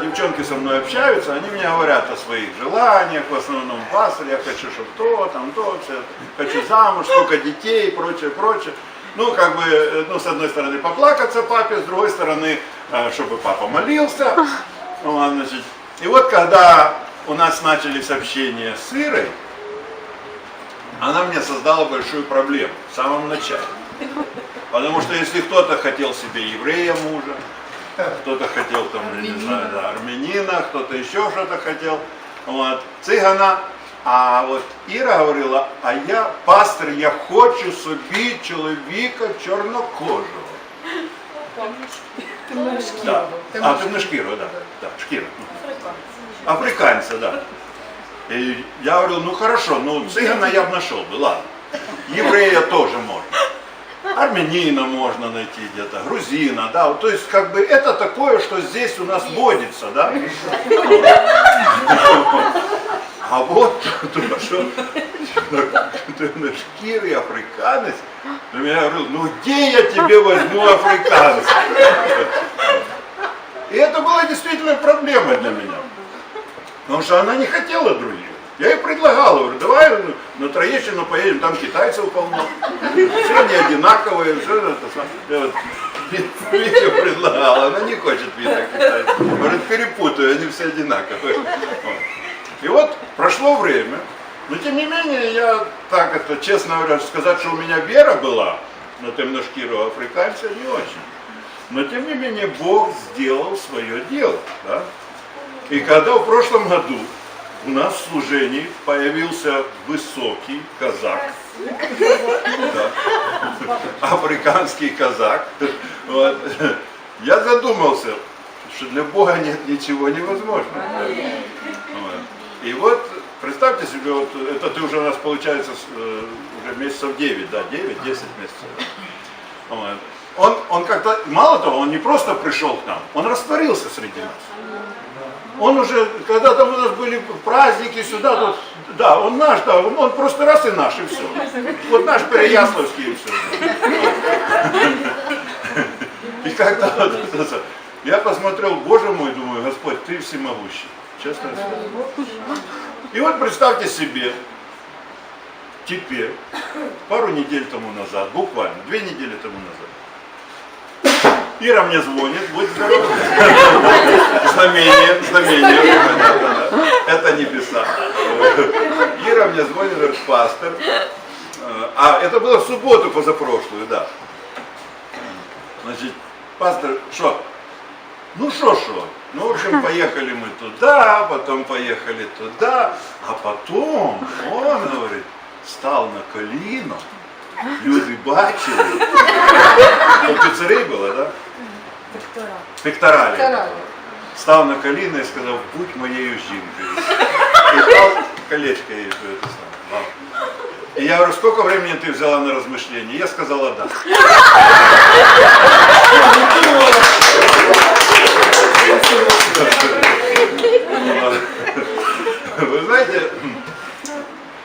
девчонки со мной общаются, они мне говорят о своих желаниях, в основном пастор, я хочу, чтобы то, там, то, все, хочу замуж, сколько детей прочее, прочее. Ну, как бы, э, ну, с одной стороны, поплакаться папе, с другой стороны, э, чтобы папа молился. Вот, значит. И вот, когда у нас начались общения с Ирой, она мне создала большую проблему в самом начале. Потому что если кто-то хотел себе еврея мужа, кто-то хотел там, я не знаю, да, армянина, кто-то еще что-то хотел, вот, цыгана, а вот Іра говорила, а я, пастор, я хочу собі чоловіка чорнокожого. Да. А, темношкірого, да. да, шкіра. Африканца, да. И я говорил, ну хорошо, ну цыгана я бы нашел бы, ладно. Еврея тоже можно. Армянина можно найти где-то, грузина, да. То есть, как бы, это такое, что здесь у нас водится, да. А вот то, что темношкирый африканец, ну, я говорил, ну где я тебе возьму африканца? И это была действительно проблема для меня. Потому что она не хотела других. Я ей предлагал, говорю, давай ну, на Троещину поедем, там китайцев полно. Все они одинаковые, все это самое. Я вот Витю предлагал, она не хочет Вита китайцев. Говорит, перепутаю, они все одинаковые. И вот прошло время, но тем не менее, я так это, честно говоря, сказать, что у меня вера была на темношкирого африканца, не очень. Но тем не менее, Бог сделал свое дело. Да? И когда в прошлом году у нас в служении появился высокий казак, африканский казак, вот, я задумался, что для Бога нет ничего невозможного. И вот представьте себе, вот это ты уже у нас получается э, уже месяцев 9, да, 9-10 месяцев. Вот. Он, он как-то, мало того, он не просто пришел к нам, он растворился среди нас. Он уже, когда там у нас были праздники сюда, тут, да, он наш, да, он, просто раз и наш, и все. Вот наш Переяславский и все. И когда вот я посмотрел, боже мой, думаю, Господь, ты всемогущий. Честно слово. И вот представьте себе, теперь, пару недель тому назад, буквально, две недели тому назад, Ира мне звонит, будь здоров. Знамение, знамение. Это небеса. Ира мне звонит, говорит, пастор. А, это было в субботу позапрошлую, да. Значит, пастор, что? Ну что, что? Ну, в общем, поехали мы туда, потом поехали туда, а потом он, говорит, стал на коліно, люди бачили. То піцерій було, так? Да? Пекторалі. Пекторалі. Став на коліна і сказав, будь моєю жінкою. І дав колечко їй. що це саме, дав. И я говорю, сколько времени ты взяла на размышление? Я сказала да. Вы знаете,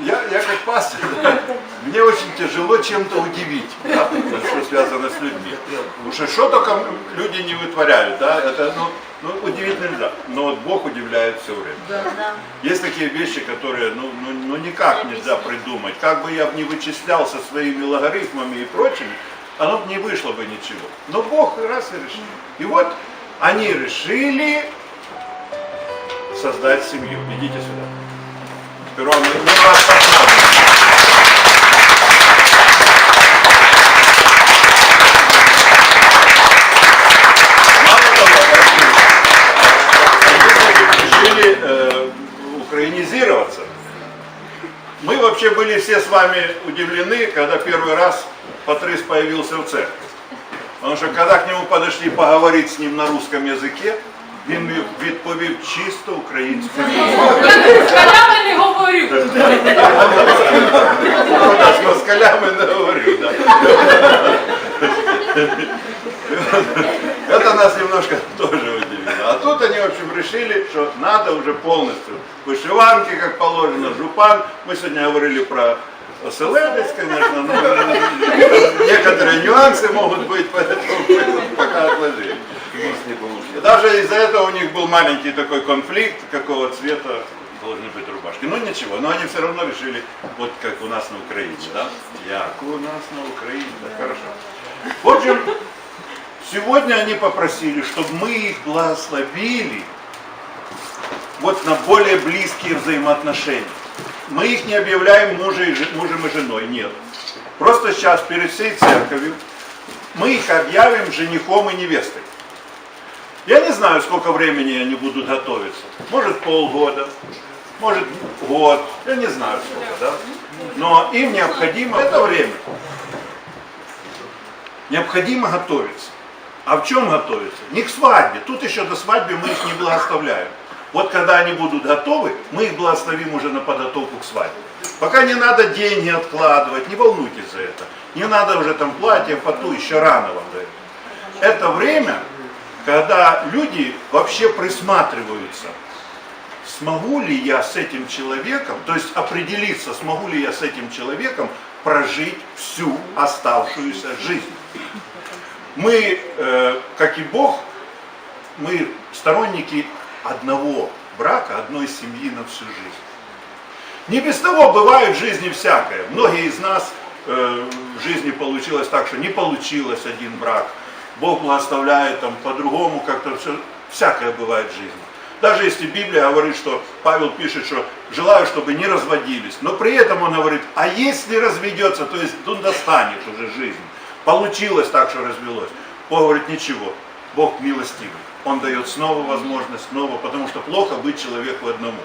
я, я как пастор, да, мне очень тяжело чем-то удивить, да, что связано с людьми. Потому что что только люди не вытворяют, да, это ну, ну, удивить нельзя. Но вот Бог удивляет все время. Есть такие вещи, которые ну, ну, ну никак нельзя придумать. Как бы я не вычислял со своими логарифмами и прочими, оно бы не вышло бы ничего. Но Бог раз и решил. И вот они решили создать семью. Идите сюда. Поздравим. Мало того, они решили э, украинизироваться. Мы вообще были все с вами удивлены, когда первый раз Патрис появился в церкви. Потому что когда к нему подошли поговорить с ним на русском языке, він відповів чисто українською мовою. Я з москалями не говорю. Вона з москалями не говорив. Да. Это нас немножко тоже удивило. А тут они, в общем, решили, что надо уже полностью вышиванки, как положено, жупан. Мы сегодня говорили про оселедец, конечно, но некоторые нюансы могут быть, Из-за этого у них был маленький такой конфликт, какого цвета должны быть рубашки. Ну ничего, но они все равно решили, вот как у нас на Украине, да? Як у нас на Украине, да, хорошо. В общем, сегодня они попросили, чтобы мы их благословили вот на более близкие взаимоотношения. Мы их не объявляем мужем и женой, нет. Просто сейчас перед всей церковью мы их объявим женихом и невестой. Я не знаю, сколько времени они будут готовиться. Может полгода, может год, я не знаю сколько, да? Но им необходимо это время. Необходимо готовиться. А в чем готовиться? Не к свадьбе. Тут еще до свадьбы мы их не благословляем. Вот когда они будут готовы, мы их благословим уже на подготовку к свадьбе. Пока не надо деньги откладывать, не волнуйтесь за это. Не надо уже там платье, поту, еще рано вам это. Это время, когда люди вообще присматриваются, смогу ли я с этим человеком, то есть определиться, смогу ли я с этим человеком прожить всю оставшуюся жизнь. Мы, э, как и Бог, мы сторонники одного брака, одной семьи на всю жизнь. Не без того бывает в жизни всякое. Многие из нас э, в жизни получилось так, что не получилось один брак. Бог благословляет там по-другому, как-то все, всякое бывает в жизни. Даже если Библия говорит, что Павел пишет, что желаю, чтобы не разводились, но при этом он говорит, а если разведется, то есть он достанет уже жизнь. Получилось так, что развелось. Бог говорит, ничего, Бог милостивый. Он дает снова возможность, снова, потому что плохо быть человеку одному.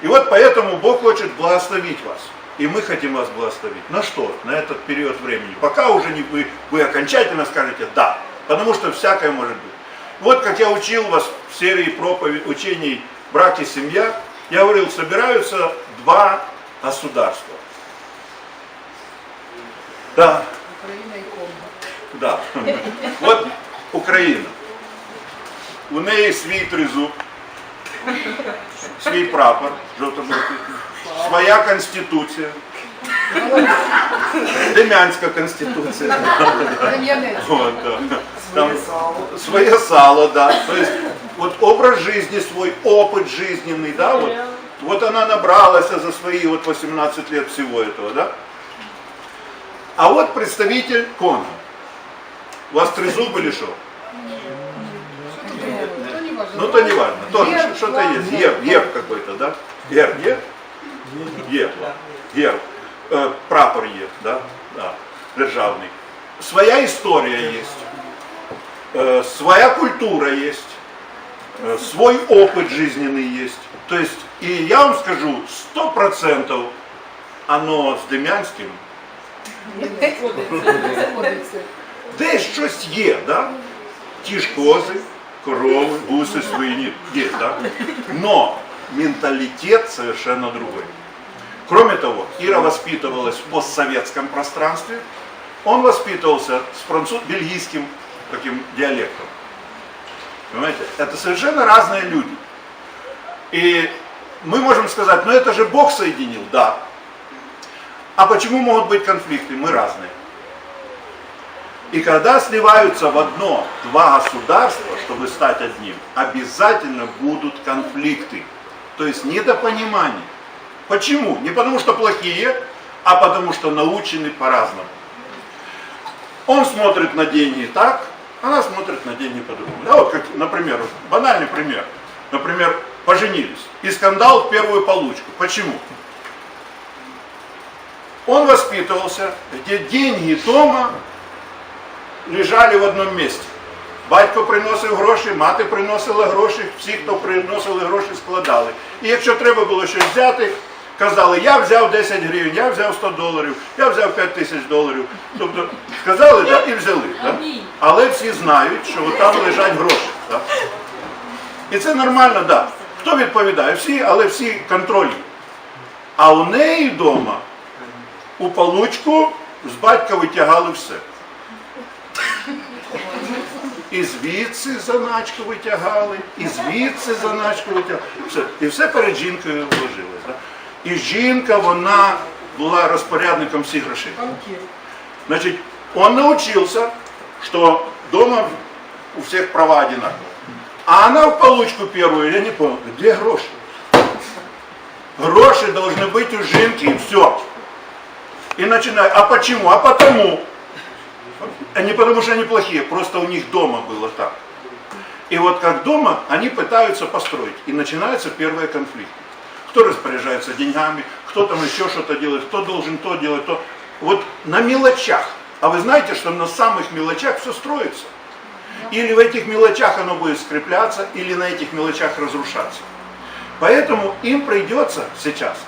И вот поэтому Бог хочет благословить вас И мы хотим вас благословить. На что? На этот период времени. Пока уже не вы, вы окончательно скажете «да». Потому что всякое может быть. Вот как я учил вас в серии проповедь, учений «Брак и семья», я говорил, собираются два государства. Да, Україна і Конго. да. Вот Україна. У неї свій тризуб, свій прапор, жовто-блакитний, своя конституція. Демянська конституція. Кам'янець. Вот, да. Там свое сало, да. То есть вот образ жизни свой, опыт жизненный, да, вот, вот она набралась за свои вот 18 лет всего этого, да. А вот представитель Конго. У вас трезуб или что? Важно. Ну то не важно, тоже что-то есть. Герб, герб какой-то, да? Герб, герб? Герб, герб. Э, прапор есть, да? Да, державный. Своя история есть, э, своя культура есть, э, свой опыт жизненный есть. То есть, и я вам скажу, сто процентов оно з Дем'янським Сходиться. Десь щось є, да? Ті ж кози, корови, гуси свої ні- є, да? Но менталитет совершенно другой. Кроме того, Ира воспитывалась в постсоветском пространстве, он воспитывался с француз бельгийским таким диалектом. Понимаете? Это совершенно разные люди. И мы можем сказать, ну это же Бог соединил, да. А почему могут быть конфликты? Мы разные. И когда сливаются в одно два государства, чтобы стать одним, обязательно будут конфликты. То есть недопонимание. Почему? Не потому что плохие, а потому что научены по-разному. Он смотрит на деньги так, она смотрит на деньги по-другому. Да, вот как, например, вот банальный пример. Например, поженились. И скандал в первую получку. Почему? Он воспитывался, где деньги дома лежали в одному місці. Батько приносив гроші, мати приносила гроші, всі, хто приносили гроші, складали. І якщо треба було щось взяти, казали, я взяв 10 гривень, я взяв 100 доларів, я взяв 5 тисяч доларів. Тобто сказали да, і взяли. Да? Але всі знають, що там лежать гроші. Да? І це нормально, так. Да. Хто відповідає? Всі, але всі контрольні. А у неї вдома у получку з батька витягали все. І звідси заначку витягали, і звідси заначку витягали. Все. І все перед жінкою вложилось. Да? І жінка, вона була розпорядником всіх грошей. Банкір. Значит, он научился, что дома у всех права одинаковые. А она в получку первую, я не понял, где гроши? Гроши должны быть у жинки, и все. И начинаю, а почему? А потому. А не потому что они плохие, просто у них дома было так. И вот как дома они пытаются построить. И начинаются первые конфликты. Кто распоряжается деньгами, кто там еще что-то делает, кто должен то делать, то. Вот на мелочах. А вы знаете, что на самых мелочах все строится. Или в этих мелочах оно будет скрепляться, или на этих мелочах разрушаться. Поэтому им придется сейчас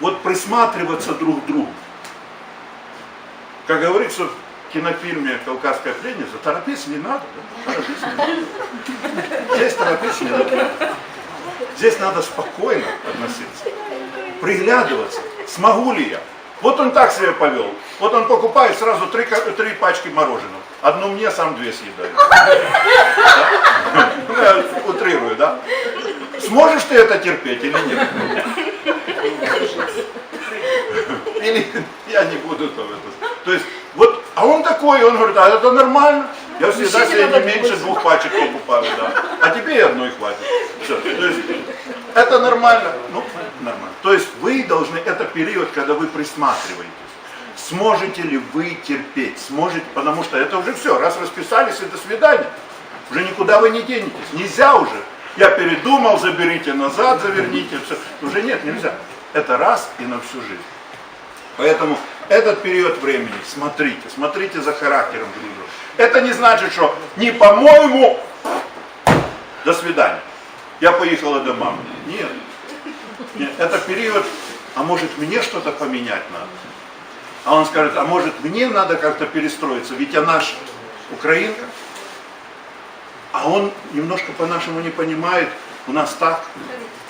вот присматриваться друг к другу. Как говорится в кинофильме «Кавказская пленница», торопиться не надо. Да? Торопиться не надо. Здесь торопиться не надо. Здесь надо спокойно относиться. Приглядываться. Смогу ли я? Вот он так себя повел. Вот он покупает сразу три, три пачки мороженого. Одну мне, сам две съедаю. Утрирую, да? Сможешь ты это терпеть или нет? Или я не буду то это. То есть, вот, а он такой, он говорит, а это нормально. Я всегда себе не меньше двух пачек покупаю, да. А тебе и одной хватит. Всё. То есть, это нормально. Ну, нормально. То есть вы должны, это период, когда вы присматриваетесь. Сможете ли вы терпеть? Сможете, потому что это уже все, раз расписались и до свидания. Уже никуда вы не денетесь. Нельзя уже. Я передумал, заберите назад, заверните. Все. Уже нет, нельзя. Это раз и на всю жизнь. Поэтому этот период времени, смотрите, смотрите за характером друг друга. Это не значит, что не по-моему, до свидания. Я поехала до мамы. Нет. Нет. Это период, а может мне что-то поменять надо? А он скажет, а может мне надо как-то перестроиться, ведь она ж украинка. А он немножко по-нашему не понимает, у нас так.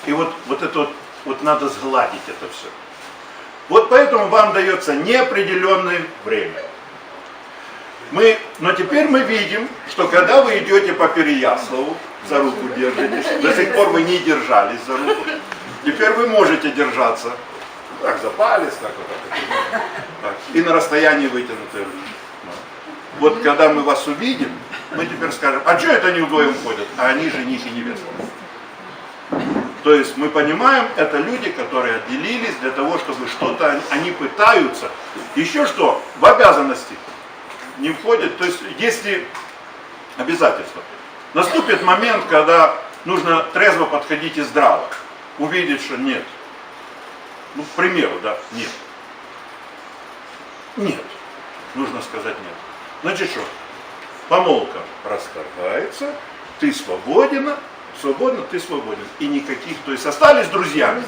И вот, вот это вот, вот надо сгладить это все. Вот поэтому вам дается неопределенное время. Мы, но теперь мы видим, что когда вы идете по Переяславу, за руку держитесь, до сих пор вы не держались за руку, теперь вы можете держаться. Так, за палец, так вот так. И на расстоянии вытянутой руки. Вот когда мы вас увидим, мы теперь скажем, а что это они вдвоем ходят? А они жених и невеста. То есть мы понимаем, это люди, которые отделились для того, чтобы что-то, они пытаются. Еще что, в обязанности не входит, то есть если обязательства. Наступит момент, когда нужно трезво подходить и здраво. Увидеть, что нет. Ну, к примеру, да, нет. Нет. Нужно сказать нет. Значит что? Помолвка расторгается, ты свободен, свободна, ты свободен. И никаких, то есть остались друзьями.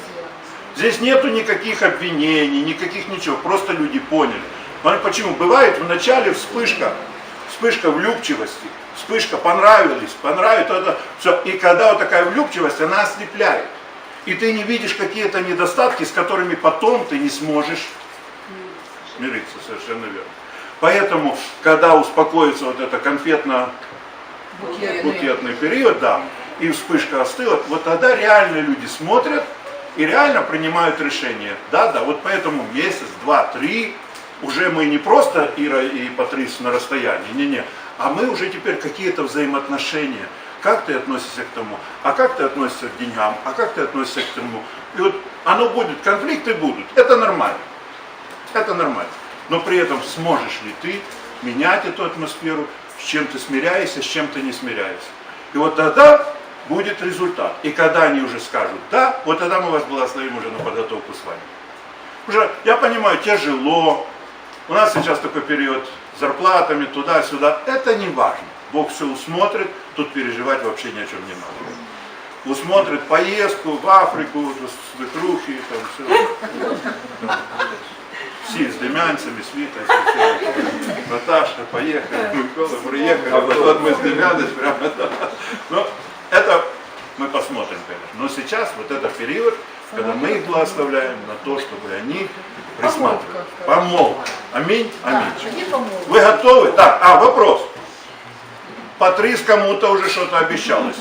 Здесь нету никаких обвинений, никаких ничего, просто люди поняли. Почему? Бывает в начале вспышка, вспышка влюбчивости, вспышка понравились, понравится это все. И когда вот такая влюбчивость, она ослепляет. И ты не видишь какие-то недостатки, с которыми потом ты не сможешь мириться, совершенно верно. Поэтому, когда успокоится вот это конфетно букетный период, да, и вспышка остыла, вот тогда реально люди смотрят и реально принимают решение. Да, да, вот поэтому месяц, два, три, уже мы не просто Ира и Патрис на расстоянии, не-не, а мы уже теперь какие-то взаимоотношения. Как ты относишься к тому? А как ты относишься к деньгам? А как ты относишься к тому? И вот оно будет, конфликты будут. Это нормально. Это нормально. Но при этом сможешь ли ты менять эту атмосферу, с чем ты смиряешься, с чем ты не смиряешься. И вот тогда будет результат. И когда они уже скажут «да», вот тогда мы вас благословим уже на подготовку с вами. Уже, я понимаю, тяжело, у нас сейчас такой период с зарплатами, туда-сюда, это не важно. Бог все усмотрит, тут переживать вообще ни о чем не надо. Усмотрит поездку в Африку, свекрухи, там все. Всі з Демянцями, Світа, всі, Наташа, поехали, Микола, приехали, вот, вот мы с Демянец прямо там. Ну, это мы посмотрим, конечно. Но сейчас вот это период, когда мы их благословляем на то, чтобы они присматривали. Помолвка. Аминь, аминь. Да, Вы готовы? Так, а, вопрос. Патрис кому-то уже что-то обещалось.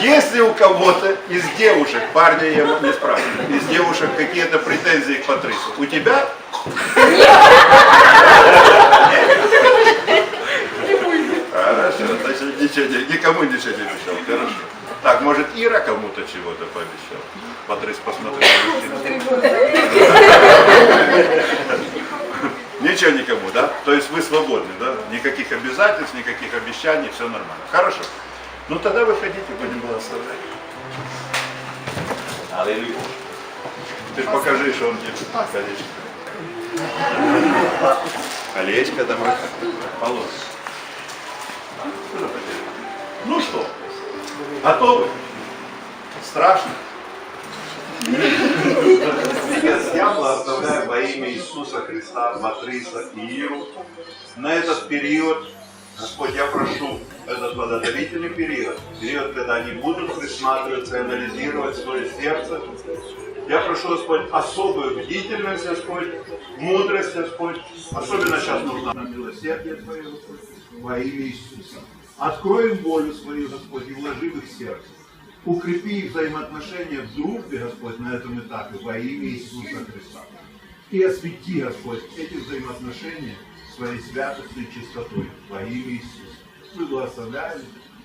Если у кого-то из девушек, парня я вот не спрашиваю, из девушек какие-то претензии к Патрису, у тебя? Хорошо, значит, ничего, никому ничего не обещал. Хорошо. Кому-то чего-то пообещал? Патрис посмотрел. Ничего никому, да? То есть вы свободны, да? Никаких обязательств, никаких обещаний, все нормально. Хорошо. Ну тогда выходите, будем благословлять. Аллилуйя. Ты покажи, что он тебе колечко. Колечко домой. Положи. Ну что, готовы? Страшно? Я благословляю во имя Иисуса Христа, Матриса и Иру на этот период, Господь, я прошу, этот подготовительный период, период, когда они будут присматриваться анализировать свое сердце, я прошу, Господь, особую бдительность, Господь, мудрость, Господь. Особенно сейчас нужно на милосердие Твое, Господь, во имя Иисуса. Открой им волю свою, Господь, и вложи в их сердце. Укрепи их взаимоотношения в дружбе, Господь, на этом этапе во имя Иисуса Христа. И освети, Господь, эти взаимоотношения своей святостью и чистотой во имя Иисуса. Мы благословляем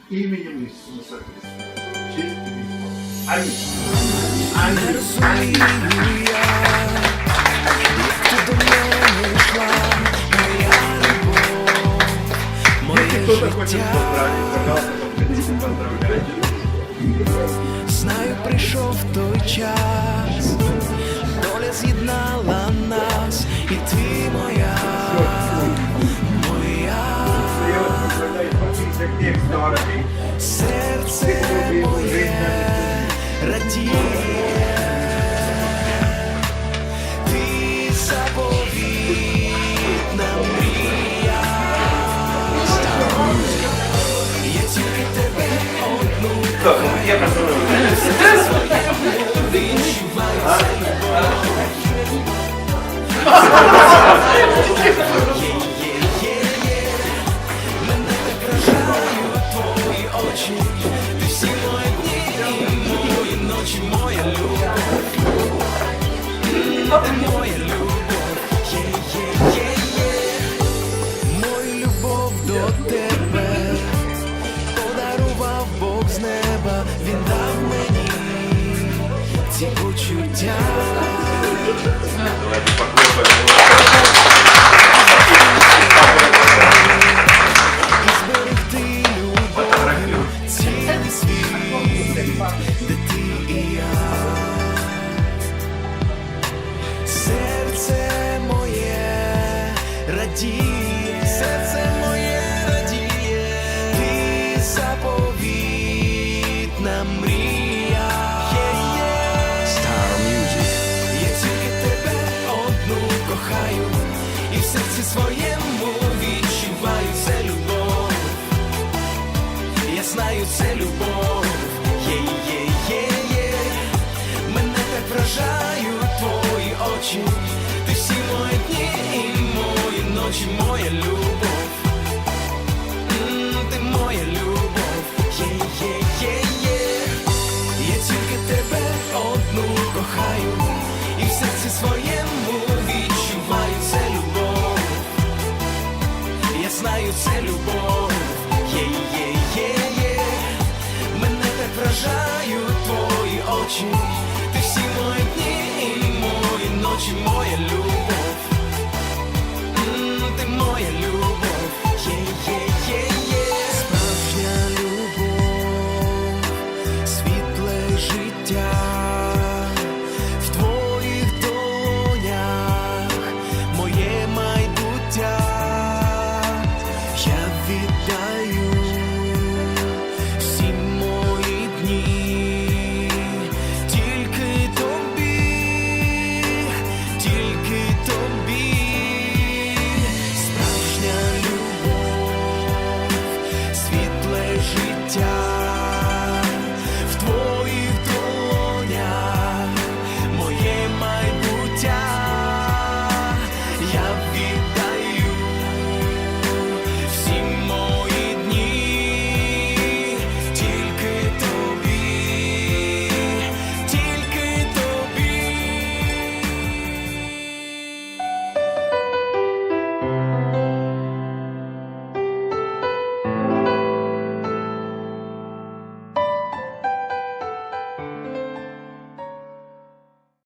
именем Иисуса Христа. Честь тебе. Аминь. Аминь. Аминь. Кто-то хочет. Знаю, прийшов той час, доля з'єднала нас, і ти моя, моя, серце моє радіє, одну твої ці почуття. Давайте похлопаем. твої очі. Ти всі мої дні і мої ночі, моя любов.